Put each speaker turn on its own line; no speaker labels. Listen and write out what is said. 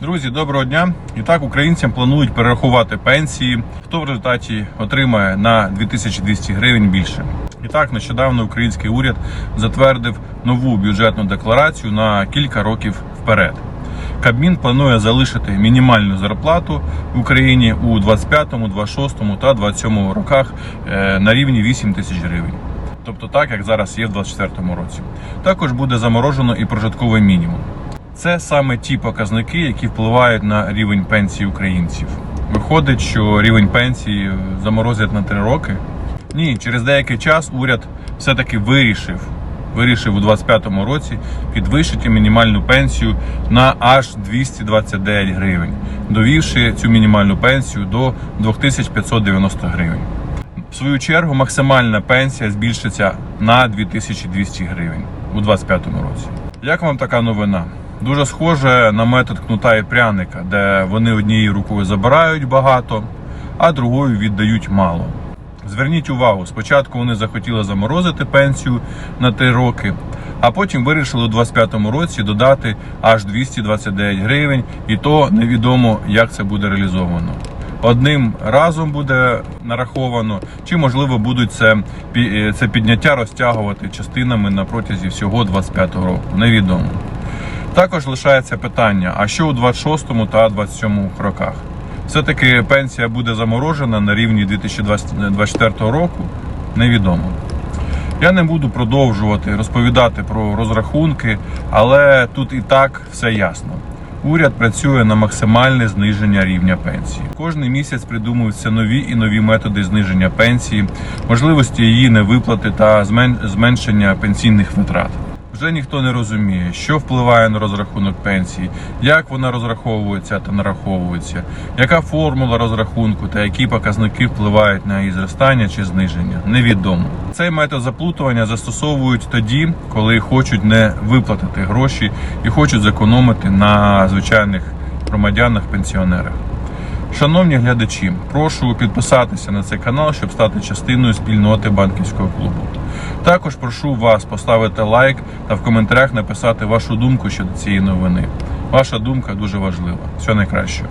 Друзі, доброго дня! І так українцям планують перерахувати пенсії, хто в результаті отримає на 2200 гривень більше. І так, нещодавно український уряд затвердив нову бюджетну декларацію на кілька років вперед. Кабмін планує залишити мінімальну зарплату в Україні у 25, 26 та 27 роках е, на рівні 8 тисяч гривень. Тобто так, як зараз є в 24 році. Також буде заморожено і прожитковий мінімум. Це саме ті показники, які впливають на рівень пенсії українців. Виходить, що рівень пенсії заморозять на 3 роки. Ні, через деякий час уряд все-таки вирішив, вирішив у 2025 році підвищити мінімальну пенсію на аж 229 гривень, довівши цю мінімальну пенсію до 2590 гривень. В свою чергу максимальна пенсія збільшиться на 2200 гривень у 2025 році. Як вам така новина? Дуже схоже на метод кнута і пряника, де вони однією рукою забирають багато, а другою віддають мало. Зверніть увагу, спочатку вони захотіли заморозити пенсію на 3 роки, а потім вирішили у 2025 році додати аж 229 гривень, і то невідомо, як це буде реалізовано. Одним разом буде нараховано, чи можливо будуть це, це підняття розтягувати частинами на протязі всього 25 року. Невідомо. Також лишається питання: а що у 26 та 27 роках? Все-таки пенсія буде заморожена на рівні 2024 року? Невідомо. Я не буду продовжувати розповідати про розрахунки, але тут і так все ясно. Уряд працює на максимальне зниження рівня пенсії. Кожний місяць придумуються нові і нові методи зниження пенсії, можливості її невиплати та змен- зменшення пенсійних витрат. Вже ніхто не розуміє, що впливає на розрахунок пенсії, як вона розраховується та нараховується, яка формула розрахунку та які показники впливають на її зростання чи зниження. Невідомо. Цей метод заплутування застосовують тоді, коли хочуть не виплатити гроші і хочуть зекономити на звичайних громадянах пенсіонерах. Шановні глядачі, прошу підписатися на цей канал, щоб стати частиною спільноти банківського клубу. Також прошу вас поставити лайк та в коментарях написати вашу думку щодо цієї новини. Ваша думка дуже важлива. Всього найкращого.